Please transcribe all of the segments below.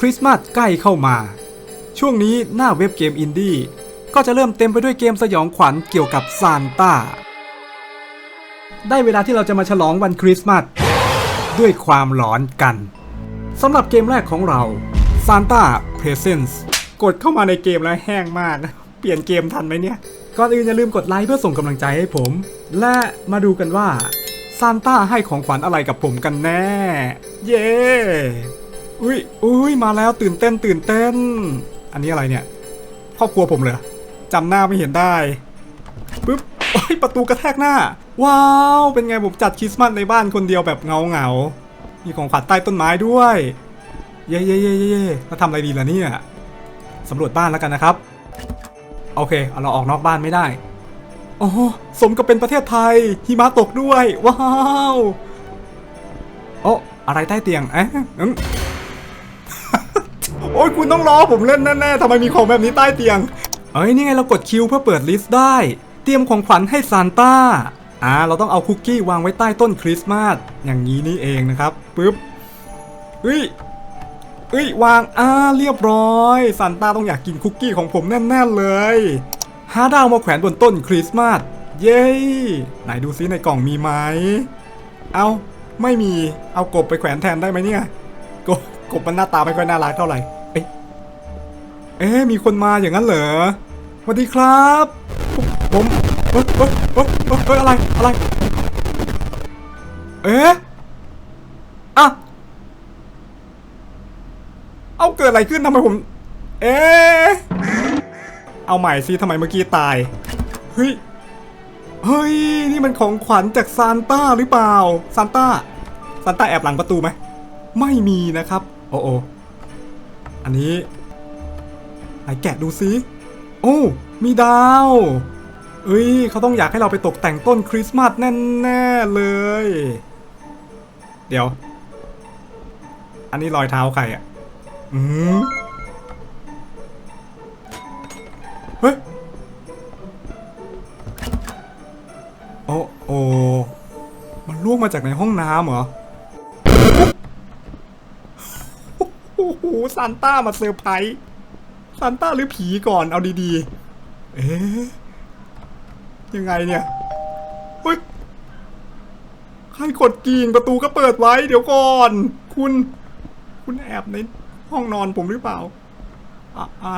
คริสต์มาสใกล้เข้ามา ช่วงนี้หน้าเว็บเกมอินดี้ก็จะเริ่มเต็มไปด้วยเกมสยองขวัญเกี่ยวกับซานต้า ได้เวลาที่เราจะมาฉลองวันคริสต์มาสด้วยความหลอนกันสำหรับเกมแรกของเรา Santa Presents กดเข้ามาในเกมแล้วแห้งมาก เปลี่ยนเกมทันไหมเนี่ย ก่อนอื่นอย่าลืมกดไลค์เพื่อส่งกำลังใจให้ผม และมาดูกันว่าซานต้าให้ของขวัญอะไรกับผมกันแน่ เย้ อุ้ยอุ้ยมาแล้วตื่นเต้นตื่นเต้น อันนี้อะไรเนี่ย ครอบครัวผมเหรอจำหน้าไม่เห็นได้ปึ๊บโอ้ยประตูกระแทกหน้า ว้าว เป็นไงผมจัดคริสต์มาสในบ้านคนเดียวแบบเงาเงามีของขวัญใต้ต้นไม้ด้วย เย่เย่เย่เย่แล้วทำอะไรดีล่ะเนี่ยสำรวจบ้านแล้วกันนะครับ โอเคเอาเราออกนอกบ้านไม่ได้โอ้โหสมกับเป็นประเทศไทยหิมะตกด้วย ว้าวโอ้อะไรใต้เตียงเอ๊ะ โอ้ยคุณต้องรอผมเล่นแน่ๆทำไมมีของแบบนี้ใต้เตียง เอ้ยนี่ไงเรากดคิวเพื่อเปิดลิสต์ได้ เตรียมของขวัญให้ซานต้า อ่าเราต้องเอาคุกกี้วางไว้ใต้ต้นคริสต์มาสอย่างนี้นี่เองนะครับปึ๊บเฮ้ยเฮ้ยวางอ่าเรียบร้อยซานต้าต้องอยากกินคุกกี้ของผมแน่ๆเลยหาดาวมาแขวนบนต้นคริสต์มาสเย้ไหนดูซิในกล่องมีไหมเอาไม่มีเอากบไปแขวนแทนได้ไหมเนี่ยกบกบมันหน้าตาไม่ค่อยน่ารักเท่าไหร่ เอ๊มีคนมาอย่างนั้นเหรอสวัสดีครับ ผมเอ๊ะเอ๊ะเอ๊ะเอ๊ะอะไรอะไร เอ๊ะอะเอาเกิดอะไรขึ้นทำไมผม เอ๊ะเอาใหม่สิทำไมเมื่อกี้ตาย เฮ้ย เฮ้ย นี่มันของขวัญจากซานต้าหรือเปล่า ซานต้า ซานต้าแอบหลังประตูไหม ไม่มีนะครับ โอ้โออันนี้ ไหนแกะดูซิ โอ้ มีดาว เอ้ยเขาต้องอยากให้เราไปตกแต่งต้นคริสต์มาสแน่ๆเลย เดี๋ยว อันนี้รอยเท้าใครอะ อืมเฮ้ย โอ้โอมันล่วงมาจากในห้องน้ำเหรอโอ้โหซานต้ามาเซอร์ไพรส์ ซานต้าหรือผีก่อนเอาดีๆ เอ๊ยังไงเนี่ยเฮ้ยใครกดกิ่งประตูก็เปิดไว้ เดี๋ยวก่อน คุณ คุณแอบในห้องนอนผมหรือเปล่าอะอะ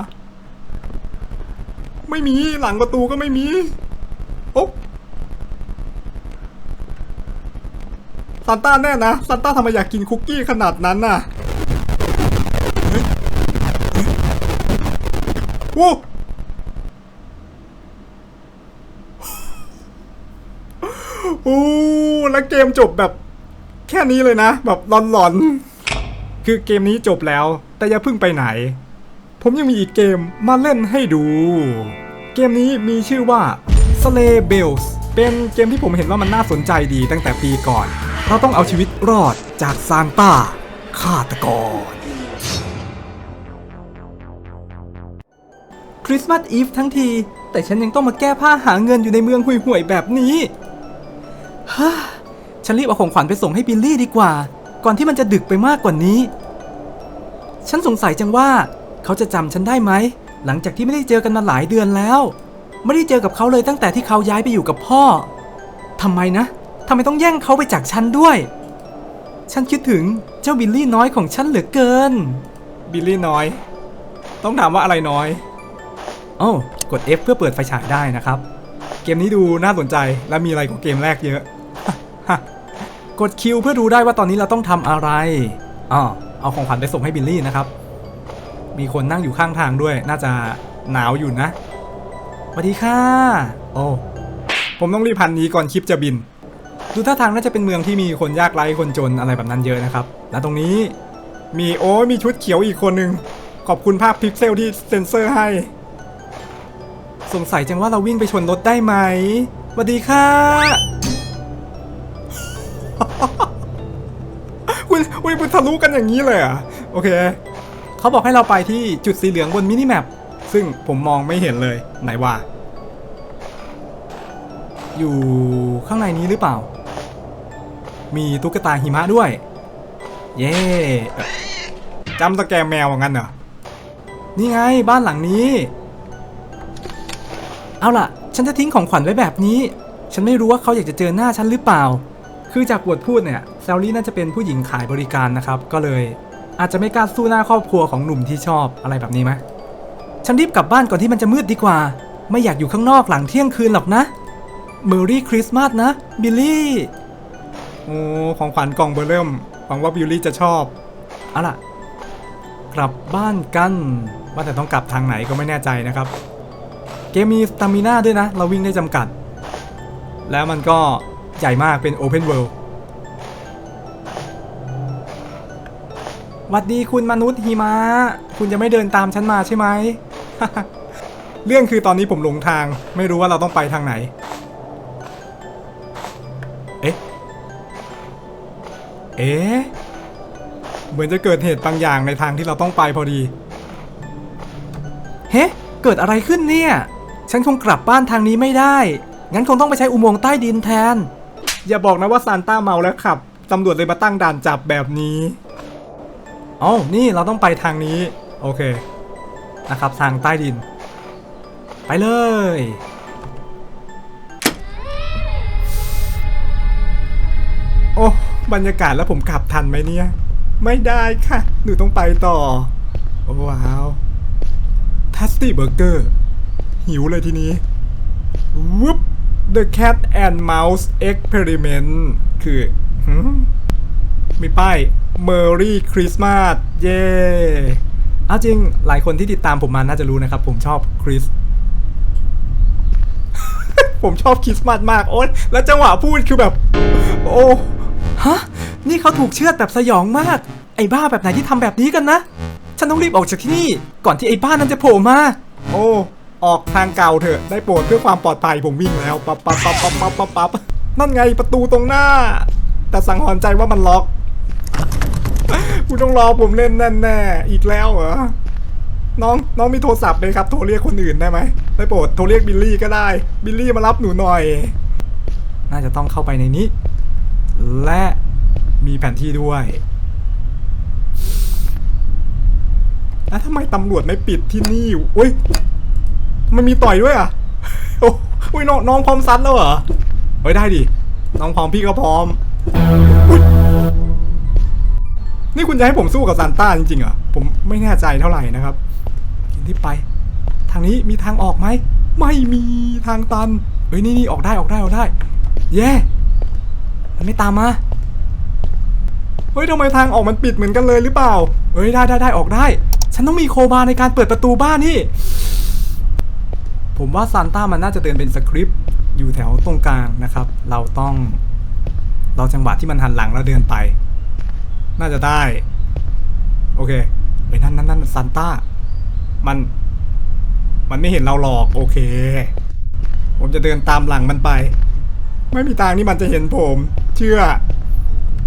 ไม่มีหลังประตูก็ไม่มีโอ๊ะซานต้าแน่นะซานต้าทำไมอยากกินคุกกี้ขนาดนั้นน่ะ โอ้โอ้แล้วเกมจบแบบแค่นี้เลยนะ แบบหลอนๆ คือเกมนี้จบแล้ว แต่อย่าเพิ่งไปไหน ผมยังมีอีกเกมมาเล่นให้ดู เกมนี้มีชื่อว่า Slay Bells เป็นเกมที่ผมเห็นว่ามันน่าสนใจดีตั้งแต่ปีก่อน เราต้องเอาชีวิตรอดจากซานต้าฆาตกร คริสต์มาสอีฟทั้งที แต่ฉันยังต้องมาแก้ผ้าหาเงินอยู่ในเมืองห่วยๆแบบนี้ฮ่าฉันรีบเอาของขวัญไปส่งให้บิลลี่ดีกว่า ก่อนที่มันจะดึกไปมากกว่านี้ ฉันสงสัยจังว่า เขาจะจำฉันได้ไหม หลังจากที่ไม่ได้เจอกันมาหลายเดือนแล้ว ไม่ได้เจอกับเขาเลยตั้งแต่ที่เขาย้ายไปอยู่กับพ่อทำไมนะทำไมต้องแย่งเขาไปจากฉันด้วย ฉันคิดถึงเจ้าบิลลี่น้อยของฉันเหลือเกิน บิลลี่น้อย ต้องถามว่าอะไรน้อย โอ้ากด F เพื่อเปิดไฟฉายได้นะครับ เกมนี้ดูน่าสนใจและมีอะไรของเกมแรกเยอะ กด Q เพื่อดูได้ว่าตอนนี้เราต้องทำอะไรอ๋อเอาของขวัญไปส่งให้บิลลี่นะครับ มีคนนั่งอยู่ข้างทางด้วย น่าจะหนาวอยู่นะสวัสดีค่ะ โอ้ ผมต้องรีบพันนี้ก่อนคลิปจะบิน ดูท่าทางน่าจะเป็นเมืองที่มีคนยากไร้คนจนอะไรแบบนั้นเยอะนะครับ และตรงนี้มีโอ้มีชุดเขียวอีกคนหนึ่งขอบคุณภาพพิกเซลที่เซ็นเซอร์ให้ สงสัยจังว่าเราวิ่งไปชนรถได้ไหมสวัสดีค่ะ คุณอุ้ยคุณทะลุกันอย่างนี้เลยอะ โอเค เขาบอกให้เราไปที่จุดสีเหลืองบนมินิแมป ซึ่งผมมองไม่เห็นเลย ไหนว่า อยู่ข้างในนี้หรือเปล่า มีตุ๊กตาหิมะด้วย เย่จำสแกมแมวว่างั้นเหรอ นี่ไงบ้านหลังนี้ เอาล่ะ ฉันจะทิ้งของขวัญไว้แบบนี้ ฉันไม่รู้ว่าเขาอยากจะเจอหน้าฉันหรือเปล่า คือจากบทพูดเนี่ยแซลลี่น่าจะเป็นผู้หญิงขายบริการนะครับ ก็เลย อาจจะไม่กล้าสู้หน้าครอบครัวของหนุ่มที่ชอบอะไรแบบนี้ไหมฉันรีบกลับบ้านก่อนที่มันจะมืดดีกว่า ไม่อยากอยู่ข้างนอกหลังเที่ยงคืนหรอกนะเมอรี่คริสต์มาสนะบิลลี่โอ้ของขวัญกล่องเบอร์เริ่มหวังว่าบิลลี่จะชอบเอาล่ะ กลับบ้านกัน ว่าแต่ต้องกลับทางไหนก็ไม่แน่ใจนะครับ เกมมีสตามิน่าด้วยนะ เราวิ่งได้จำกัด แล้วมันก็ใหญ่มากเป็น Open World หวัดดีคุณมนุษย์หิมะ คุณจะไม่เดินตามฉันมาใช่ไหม เรื่องคือตอนนี้ผมหลงทาง ไม่รู้ว่าเราต้องไปทางไหน เอ๊ะ เอ๊ะ เหมือนจะเกิดเหตุบางอย่างในทางที่เราต้องไปพอดี เฮ้ เกิดอะไรขึ้นเนี่ย ฉันคงกลับบ้านทางนี้ไม่ได้ งั้นคงต้องไปใช้อุโมงค์ใต้ดินแทน อย่าบอกนะว่าซานต้าเมาแล้วขับ ตำรวจเลยมาตั้งด่านจับแบบนี้อ๋อนี่เราต้องไปทางนี้ โอเค นะครับทางใต้ดิน ไปเลย โอ้บรรยากาศแล้วผมกลับทันไหมเนี่ย ไม่ได้ค่ะ หนูต้องไปต่อโอ้ว้าวทัสตี้เบอร์เกอร์ หิวเลยทีนี้วุ๊บ The Cat and Mouse Experiment คือมีป้าย Merry Christmas เย้เอาจริง หลายคนที่ติดตามผมมาน่าจะรู้นะครับ ผมชอบคริส ผมชอบคริสต์มาสมาก โอ๊ยแล้วจังหวะพูดคือแบบ โอ้ฮะ นี่เขาถูกเชือดแบบสยองมาก ไอ้บ้าแบบไหนที่ทำแบบนี้กันนะ ฉันต้องรีบออกจากที่นี่ ก่อนที่ไอ้บ้านนั้นจะโผล่มา โอ้ ออกทางเก่าเถอะ ได้โปรดเพื่อความปลอดภัยผมวิ่งแล้วปั๊บปั๊บปั๊บปั๊บปั๊บปั๊บปั๊บนั่นไงประตูตรงหน้า แต่สังหรณ์ใจว่ามันล็อกคุณต้องรอผมเล่นแน่แน่ๆอีกแล้วเหรอน้องน้องมีโทรศัพท์ไหมครับ โทรเรียกคนอื่นได้ไหมได้โปรดโทรเรียกบิลลี่ก็ได้ บิลลี่มารับหนูหน่อย น่าจะต้องเข้าไปในนี้ และมีแผนที่ด้วยแล้วทำไมตำรวจไม่ปิดที่นี่อุ้ย มันมีต่อยด้วยอะโอ้ยน้องน้องพร้อมซัดแล้วเหรอเฮ้ยได้ดิ น้องพร้อมพี่ก็พร้อมอุ๊ยนี่คุณจะให้ผมสู้กับซานต้าจริงๆเหรอ ผมไม่แน่ใจเท่าไหร่นะครับกินที่ไป ทางนี้มีทางออกไหม ไม่มีทางตัน เฮ้ยนี่นี่ออกได้ออกได้ออกได้ เย้มันไม่ตามมา เฮ้ยทำไมทางออกมันปิดเหมือนกันเลยหรือเปล่า เฮ้ยได้ได้ได้ออกได้ ฉันต้องมีโคบาในการเปิดประตูบ้านนี่ ผมว่าซานต้ามันน่าจะเดินเป็นสคริปต์อยู่แถวตรงกลางนะครับ เราต้อง เรอจังหวะที่มันหันหลังแล้วเดินไป น่าจะได้ โอเคเฮ้ยนั่นนั่นนั่นซานต้า มัน มันไม่เห็นเราหรอก โอเค ผมจะเดินตามหลังมันไป ไม่มีทางที่มันจะเห็นผม เชื่อ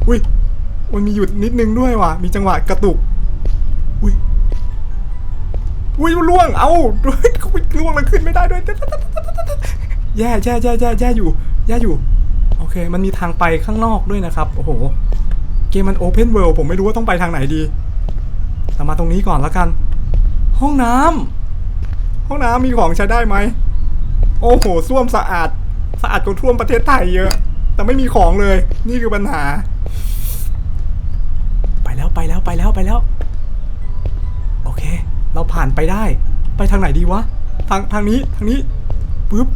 อุ้ยมันมีหยุดนิดนึงด้วยว่ะ มีจังหวะกระตุก อุ้ยล่วง เอาด้วยเขาไปล่วงแล้วขึ้นไม่ได้ด้วย แย่แย่แย่แย่แย่อยู่ แย่อยู่ โอเค มันมีทางไปข้างนอกด้วยนะครับ โอ้โห เกมมันโอเพนเวิลด์ผมไม่รู้ว่าต้องไปทางไหนดีแต่มาตรงนี้ก่อนแล้วกัน ห้องน้ำห้องน้ำมีของใช้ได้ไหม โอ้โห ส้วมสะอาด สะอาดกว่าท่วมประเทศไทยเยอะ แต่ไม่มีของเลย นี่คือปัญหา ไปแล้วไปแล้วไปแล้วไปแล้ว เราผ่านไปได้ ไปทางไหนดีวะ ทางทางนี้ทางนี้ปึ๊บ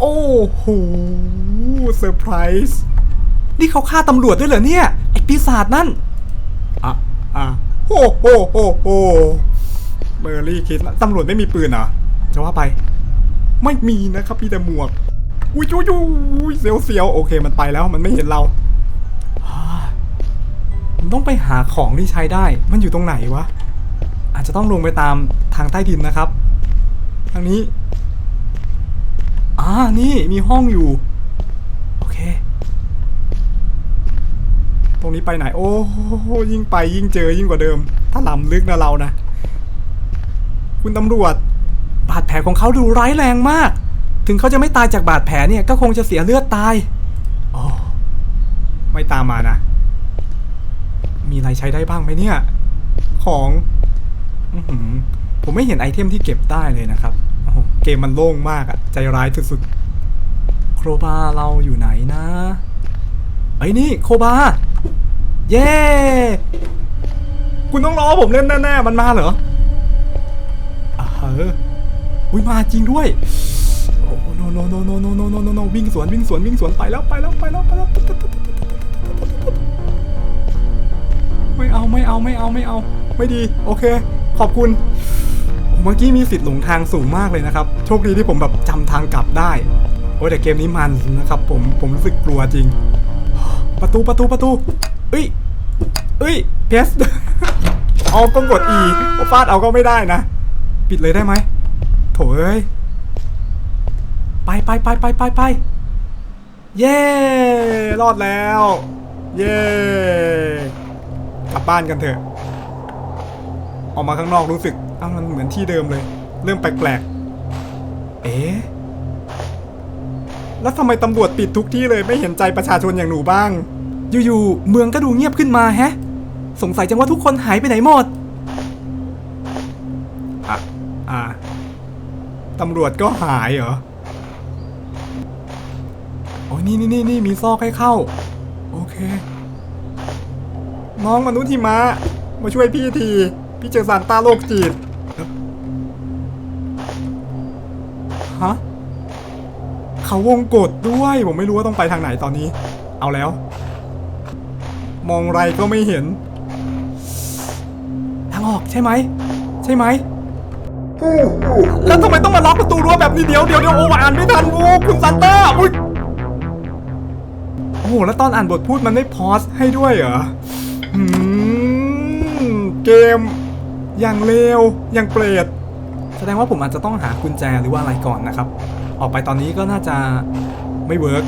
โอ้โหเซอร์ไพรส์นี่เขาฆ่าตำรวจด้วยเหรอเนี่ย ไอปีศาจนั่น อะ อะโอ้โหโหโหเบอร์รี่คิดตำรวจไม่มีปืนเหรอจะว่าไป ไม่มีนะครับมีแต่หมวกอุ้ยอุ้ยอุ้ยเสียวเสียวโอเคมันไปแล้วมันไม่เห็นเรา ผมต้องไปหาของที่ใช้ได้ มันอยู่ตรงไหนวะ อาจจะต้องลงไปตามทางใต้ดินนะครับ ทางนี้ อ่า นี่มีห้องอยู่ โอเค ตรงนี้ไปไหน โอ้โหยิ่งไปยิ่งเจอยิ่งกว่าเดิม ถ้าลำลึกนะเรานะ คุณตำรวจ บาดแผลของเขาดูร้ายแรงมาก ถึงเขาจะไม่ตายจากบาดแผลเนี่ย ก็คงจะเสียเลือดตาย อ๋อ ไม่ตามมานะ มีอะไรใช้ได้บ้างไหมเนี่ย ของอผมไม่เห็นไอเทมที่เก็บได้เลยนะครับโอ้โหเกมมันโล่งมากอะใจร้ายสุดๆ โครบาเราอยู่ไหนนะไอ้นี่โคบา เย้ คุณต้องรอผมเล่นแน่ๆ มันมาเหรอเฮ้ออุ้ยมาจริงด้วยโอ้โนโนโนโนโนโนโนโนโนวิ่งสวนวิ่งสวนวิ่งสวนไปแล้วไปแล้วไปแล้วไปแล้ว ไม่เอาไม่เอาไม่เอาไม่เอา ไม่ดี โอเค ขอบคุณเมื่อกี้มีสิทธิ์หลงทางสูงมากเลยนะครับ โชคดีที่ผมแบบจำทางกลับได้ โอ้แต่เกมนี้มันนะครับ ผมผมรู้สึกกลัวจริง ประตูประตูประตูเอ้ยเอ้ยเพสเอาก็กด E เพราะฟาดเอาก็ไม่ได้นะ ปิดเลยได้ไหมโถเอ้ยไปไปไปไปไปไปเย้ รอดแล้ว เย้ ลับบ้านกันเถอะ ออกมาข้างนอกรู้สึกอ้าวมันเหมือนที่เดิมเลย เริ่มแปลกๆ เอ๊ะ แล้วทำไมตำรวจปิดทุกที่เลยไม่เห็นใจประชาชนอย่างหนูบ้าง อยู่ๆ เมืองก็ดูเงียบขึ้นมาแฮะ สงสัยจังว่าทุกคนหายไปไหนหมด อะ อ่าตำรวจก็หายเหรอโอ้ยนี่นี่นี่นี่มีซอกให้เข้า โอเค น้องมนุษย์หิมะ มาช่วยพี่ที พี่เจอซานตาโรคจิตฮะเขาวงกดด้วย ผมไม่รู้ว่าต้องไปทางไหนตอนนี้ เอาแล้ว มองไรก็ไม่เห็น ทางออกใช่ไหม ใช่ไหมแล้วทำไมต้องมาล็อกประตูรั้วแบบนี้เดี๋ยวเดี๋ยวเดี๋ยวโอ้อ่านไม่ทันงูคุณซันต้าอุ้ยโอ้โหแล้วตอนอ่านบทพูดมันไม่พอสให้ด้วยเหรอ เกม อย่างเลวอย่างเปรตแสดงว่าผมอาจจะต้องหากุญแจหรือว่าอะไรก่อนนะครับ ออกไปตอนนี้ก็น่าจะไม่เวิร์ก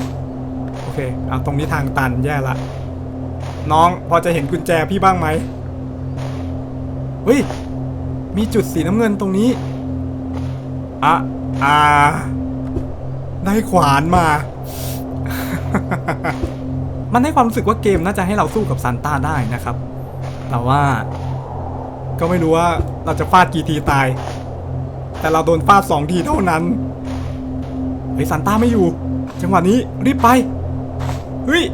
โอเคเอาตรงนี้ทางตันแย่ละ น้องพอจะเห็นกุญแจพี่บ้างไหมเฮ้ย มีจุดสีน้ำเงินตรงนี้อะอ่าได้ขวานมา มันให้ความรู้สึกว่าเกมน่าจะให้เราสู้กับซานต้าได้นะครับ แต่ว่า ก็ไม่รู้ว่าเราจะฟาดกี่ทีตาย แต่เราโดนฟาดสองทีเท่านั้น เฮ้ยซานต้าไม่อยู่ จังหวะนี้รีบไป เฮ้ย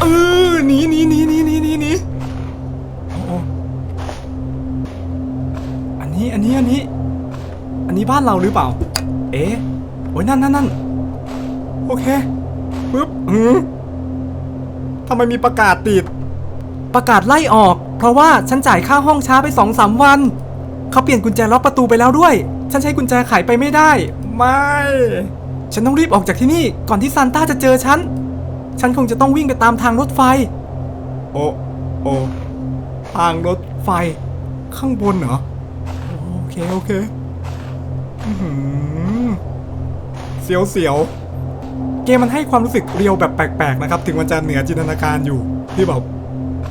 เออหนีหนีหนีหนีหนีหนีหนีโอ้โอ้อันนี้อันนี้อันนี้ อันนี้บ้านเราหรือเปล่า เอ๊ะโอ้ยนั่นนั่นนั่นโอเคปึ๊บหืม ทำไมมีประกาศติด ประกาศไล่ออก เพราะว่าฉันจ่ายค่าห้องช้าไปสองสามวัน เขาเปลี่ยนกุญแจล็อกประตูไปแล้วด้วย ฉันใช้กุญแจไขไปไม่ได้ ไม่ ฉันต้องรีบออกจากที่นี่ก่อนที่ซานต้าจะเจอฉัน ฉันคงจะต้องวิ่งไปตามทางรถไฟ โอ้โอ้ทางรถไฟ ข้างบนเหรอ โอเค โอเคอื้อหือเสียวเสียวๆ เกมมันให้ความรู้สึกเรียวแบบแปลกๆนะครับ ถึงมันจะเหนือจินตนาการอยู่ที่แบบ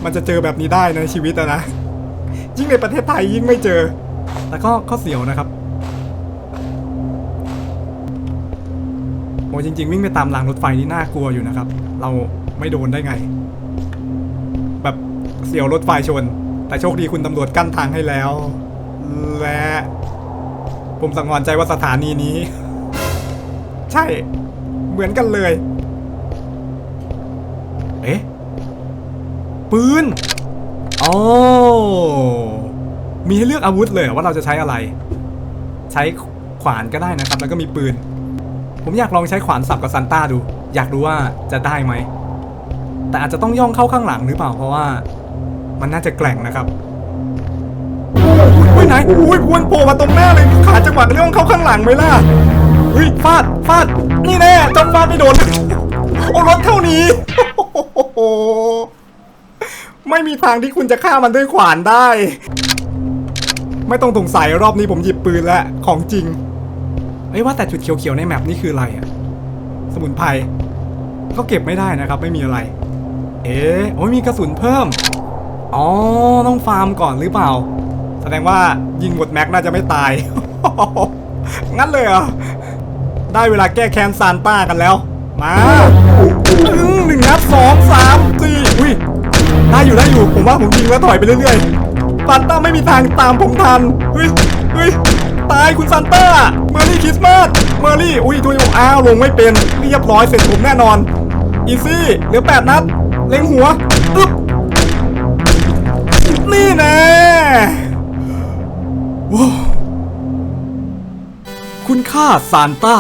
มันจะเจอแบบนี้ได้ในชีวิตนะ ยิ่งในประเทศไทยยิ่งไม่เจอ แต่ก็ก็เสียวนะครับโอ้จริง ๆ วิ่งไปตามรางรถไฟนี่น่ากลัวอยู่นะครับ เราไม่โดนได้ไง แบบเสียวรถไฟชน แต่โชคดีคุณตำรวจกั้นทางให้แล้ว และ ผมสังหรใจว่าสถานีนี้ ใช่ เหมือนกันเลย เอ๊ะ ปืนอ๋อมีให้เลือกอาวุธเลยว่าเราจะใช้อะไร ใช้ขวานก็ได้นะครับ แล้วก็มีปืน ผมอยากลองใช้ขวานสับกับซันต้าดู อยากรู้ว่าจะได้ไหม แต่อาจจะต้องย่องเข้าข้างหลังหรือเปล่าเพราะว่า มันน่าจะแกร่งนะครับอุ้ยไหนอุ้ยพวนโผล่มาตรงหน้าเลยขาดจังหวะเรื่องเข้าข้างหลังไหมล่ะเฮ้ยฟาดฟาด จนฟาดไม่โดน โอ้รถเท่านี้ ไม่มีทางที่คุณจะฆ่ามันด้วยขวานได้ ไม่ต้องสงสัยรอบนี้ผมหยิบปืนแล้วของจริงเอ้ยว่าแต่จุดเขียวๆในแมปนี่คืออะไรอะสมุนไพรก็เก็บไม่ได้นะครับ ไม่มีอะไร เอ๊ะโอ้ยมีกระสุนเพิ่ม อ๋อ ต้องฟาร์มก่อนหรือเปล่า แสดงว่ายิงหมดแม็กน่าจะไม่ตาย งั้นเลยเหรอ ได้เวลาแก้แค้นซานต้ากันแล้ว มาหนึ่งนัดสองสามสี่อุ้ยได้อยู่ได้อยู่ผมว่าผมยิงแล้วถอยไปเรื่อยๆซันต้าไม่มีทางตามผมทันเฮ้ยเฮ้ยตายคุณซันต้าเมอร์รี่คริสต์มาสเมอร์รี่อุ้ยทุยอ้าวลงไม่เป็นเรียบร้อยเสร็จผมแน่นอนอีซี่เหลือแปดนัด เล็งหัวอึ๊บนี่น่ว้าว คุณค่าซานต้า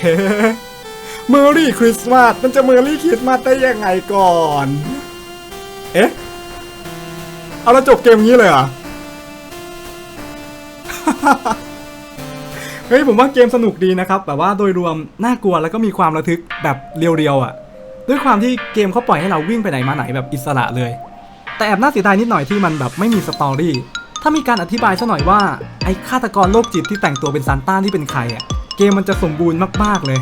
เฮ้เมอร์รี่คริสต์มาสมันจะเมอร์รี่คริสต์มาสได้ยังไงก่อน เอ๊ะ เอาแล้วจบเกมงี้เลยเหรอ เฮ้ยผมว่าเกมสนุกดีนะครับแบบว่าโดยรวมน่ากลัวแล้วก็มีความระทึกแบบเรียวๆอะ ด้วยความที่เกมเขาปล่อยให้เราวิ่งไปไหนมาไหนแบบอิสระเลย แต่แอบน่าเสียดายนิดหน่อยที่มันแบบไม่มีสตอรี่ ถ้ามีการอธิบายซะหน่อยว่า ไอ้ฆาตกรโรคจิตที่แต่งตัวเป็นซานต้าที่เป็นใครอะเกมมันจะสมบูรณ์มากๆเลย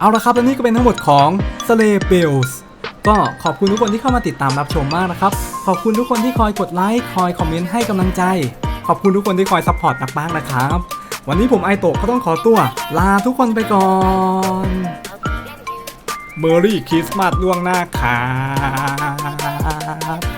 เอาละครับและนี่ก็เป็นทั้งหมดของ Slay Bells ก็ขอบคุณทุกคนที่เข้ามาติดตามรับชมมากนะครับ ขอบคุณทุกคนที่คอยกดไลค์คอยคอมเมนต์ให้กำลังใจ ขอบคุณทุกคนที่คอยซัพพอร์ตมากๆนะครับ วันนี้ผมไอโตะก็ต้องขอตัว ลาทุกคนไปก่อนเมอรี่คริสต์มาสล่วงหน้าครับ